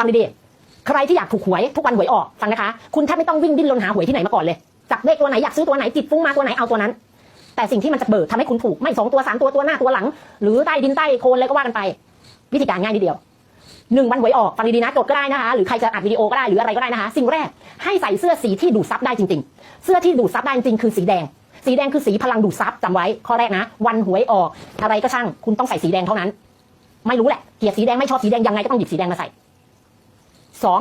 ฟังดีๆ ใครที่อยากถูกหวยทุกวันหวยออกฟังนะคะ คุณแทบไม่ต้องวิ่งดิ้นรนหาหวยที่ไหนมาก่อนเลยจับเลขตัวไหนอยากซื้อตัวไหนจิตฟุ้งมาตัวไหนเอาตัวนั้น แต่สิ่งที่มันจะเบิกทำให้คุณถูกไม่สองตัวสามตัวตัวหน้าตัวหลัง หรือใต้ดินใต้โคลนอะไรก็ว่ากันไป วิธีการง่ายนิดเดียวหนึ่งวันหวยออกฟังดีๆนะจดก็ได้นะคะ หรือใครจะอัดวิดีโอก็ได้หรืออะไรก็ได้นะคะ สิ่งแรกให้ใส่เสื้อสีที่ดูดซับได้จริง ๆ เสื้อที่ดูดซับได้จริงคือสีแดง สีแดงคือสีพลังดูดซับจำไว้ ข้อแรกนะ วันหวยออก อะไรก็ช่าง คุณต้องใส่สีแดงเท่านั้น ไม่รู้แหละเกลียดสีแดงไม่ชอบสีแดงยังไงก็ต้องหยิบสีแดงมาใส่ สอง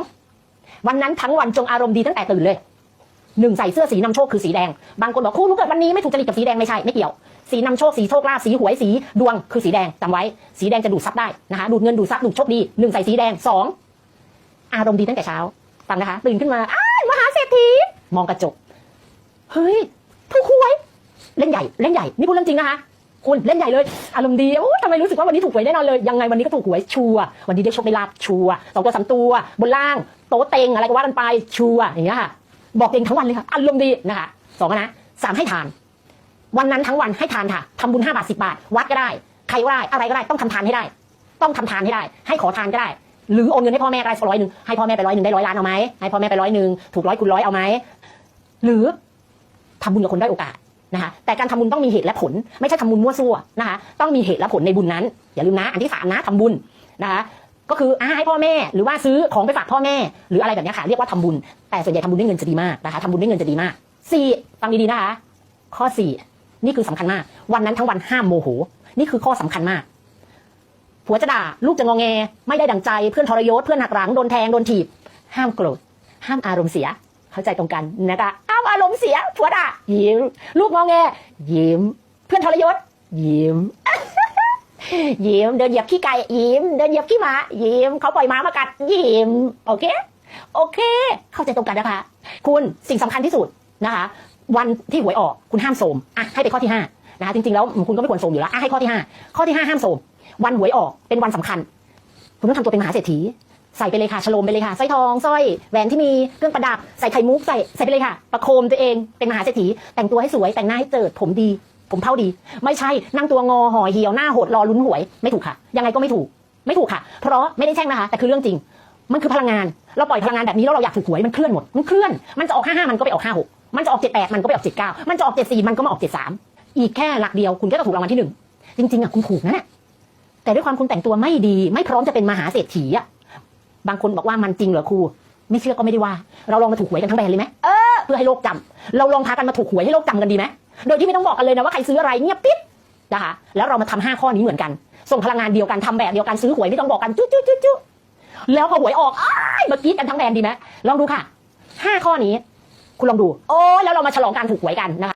วันนั้นทั้งวันจงอารมณ์ดีตั้งแต่ตื่นเลยหนึ่งใส่เสื้อสีนำโชคคือสีแดง บางคนบอกคู่หนูเกิดวันนี้ไม่ถูกจริตกับสีแดงไม่ใช่ไม่เกี่ยว สีนำโชคสีโชคลาภสีหวยสีดวงคือสีแดงจำไว้ สีแดงจะดูดซับได้นะคะดูดเงินดูดซับดูดโชคดีหนึ่งใส่สีแดงสองอารมณ์ดีตั้งแต่เช้าฟังนะคะ ตื่นขึ้นมาอ้ามหาเศรษฐีมองกระจกเฮ้ยถูกหวยเล่นใหญ่เล่นใหญ่นี่พูดเรื่องจริงนะคะ คุณเล่นใหญ่เลย อารมณ์ดีโอ้ทำไมรู้สึกว่าวันนี้ถูกหวยแน่นอนเลย ยังไงวันนี้ก็ถูกหวยชัวร์วันนี้ได้โชคได้ลาบชัวร์สองตัวสามตัว บนล่าง โต๊ะเต็งอะไรก็ว่ากันไปชัวร์อย่างเงี้ยค่ะบอกเองทั้งวันเลยค่ะอารมณ์ดีนะคะสองนะสามให้ทาน วันนั้นทั้งวันให้ทานค่ะทำบุญห้าบาทสิบาท วัดก็ได้ ใครก็ได้อะไรก็ได้ต้องทำทานให้ได้ ต้องทำทานให้ได้ ให้ขอทานก็ได้หรือโอนเงินให้พ่อแม่ได้สักร้อยหนึ่งให้พ่อแม่ไปร้อยหนึ่งได้ร้อยล้านเอาไหมให้พ่อแม่ไปร้อยหนึ่งถูกร้อยคูณร้อยเอาไหมหรือทำบุญกับคนได้โอกาส นะคะแต่การทำบุญต้องมีเหตุและผล ไม่ใช่ทำบุญมั่วซั่วนะคะต้องมีเหตุและผลในบุญนั้น อย่าลืมนะ อันที่สามนะทำบุญนะคะก็คืออาให้พ่อแม่หรือว่าซื้อของไปฝากพ่อแม่ หรืออะไรแบบนี้ค่ะเรียกว่าทำบุญ แต่ส่วนใหญ่ทำบุญด้วยเงินจะดีมากนะคะทำบุญด้วยเงินจะดีมากสี่ฟังดีๆนะคะข้อสี่นี่คือสำคัญมาก วันนั้นทั้งวันห้ามโมโห นี่คือข้อสำคัญมากผัวจะด่าลูกจะงอแง ไม่ได้ดังใจเพื่อนทรยศเพื่อนหักหลังโดนแทงโดนถีบ ห้ามโกรธห้ามอารมณ์เสีย เข้าใจตรงกันนะคะารมณ์เสียผัวด่ายิ้ม ลูกงอแง ยิ้ม เพื่อนทรยศ ยิ้ม ยิ้ม เดินเหยียบขี้ไก่ ยิ้ม เดินเหยียบขี้หมา ยิ้ม เขาปล่อยหมามากัด ยิ้ม โอเค โอเค เข้าใจตรงกันนะคะ คุณสิ่งสำคัญที่สุดนะคะ วันที่หวยออก คุณห้ามโสมอะให้ไปข้อที่ห้านะคะจริงๆแล้วคุณก็ไม่ควรโสมอยู่แล้วอะให้ข้อที่ห้าข้อที่ห้าห้ามโสม วันหวยออกเป็นวันสำคัญ คุณต้องทำตัวเป็นมหาเศรษฐี ใส่ไปเลยค่ะฉโลมไปเลยค่ะสร้อยทองสร้อยแหวนที่มีเครื่องประดับใส่ไข่มุกใส่ใส่ไปเลยค่ะ ประโคมตัวเองเป็นมหาเศรษฐีแต่งตัวให้สวยแต่งหน้าให้เจิดผมดี ผมเท่าดี ไม่ใช่นั่งตัวงอห่อเหี่ยวหน้าโหดรอลุ้นหวยไม่ถูกค่ะ ยังไงก็ไม่ถูกไม่ถูกค่ะ เพราะไม่ได้แช่งนะคะ แต่คือเรื่องจริง มันคือพลังงาน เราปล่อยพลังงานแบบนี้แล้วเราอยากถูกหวยมันเคลื่อนหมดมันเคลื่อนมันจะออกห้าห้ามันก็ไปออกห้าหกมันจะออกเจ็ดแปดมันก็ไปออกเจ็ดเก้ามันจะออกเจ็ดสี่มันก็มาออกเจ็ดสามอีกแค่หลักเดียวคุณก็จะถูกรางวัลที่หนึ่งจริงๆอะคุณถูกนะแต่ด้วยความคุณแต่งตัวไม่ดี ไม่พร้อมจะเป็นมหาเศรษฐีอะ บางคนบอกว่ามันจริงเหรอครู ไม่เชื่อก็ไม่ได้ว่า เราลองมาถูกหวยกันทั้งแบรนด์เลยไหมเออเพื่อให้โลกจำเราลองพากันมาถูกหวยให้โลกจำกันดีไหมโดยที่ไม่ต้องบอกกันเลยนะว่าใครซื้ออะไรเงียบปิ๊บนะคะแล้วเรามาทำห้าข้อนี้เหมือนกัน ส่งพลังงานเดียวกันทำแบบเดียวกันซื้อหวยไม่ต้องบอกกันจุ๊จุ๊จุ๊จุ๊แล้วพอหวยออกอ้ายมากรีดกันทั้งแบรนด์ดีไหมลองดูค่ะห้าข้อนี้ คุณลองดู โอ้ยแล้วเรามาฉลองการถูกหวยกันนะคะ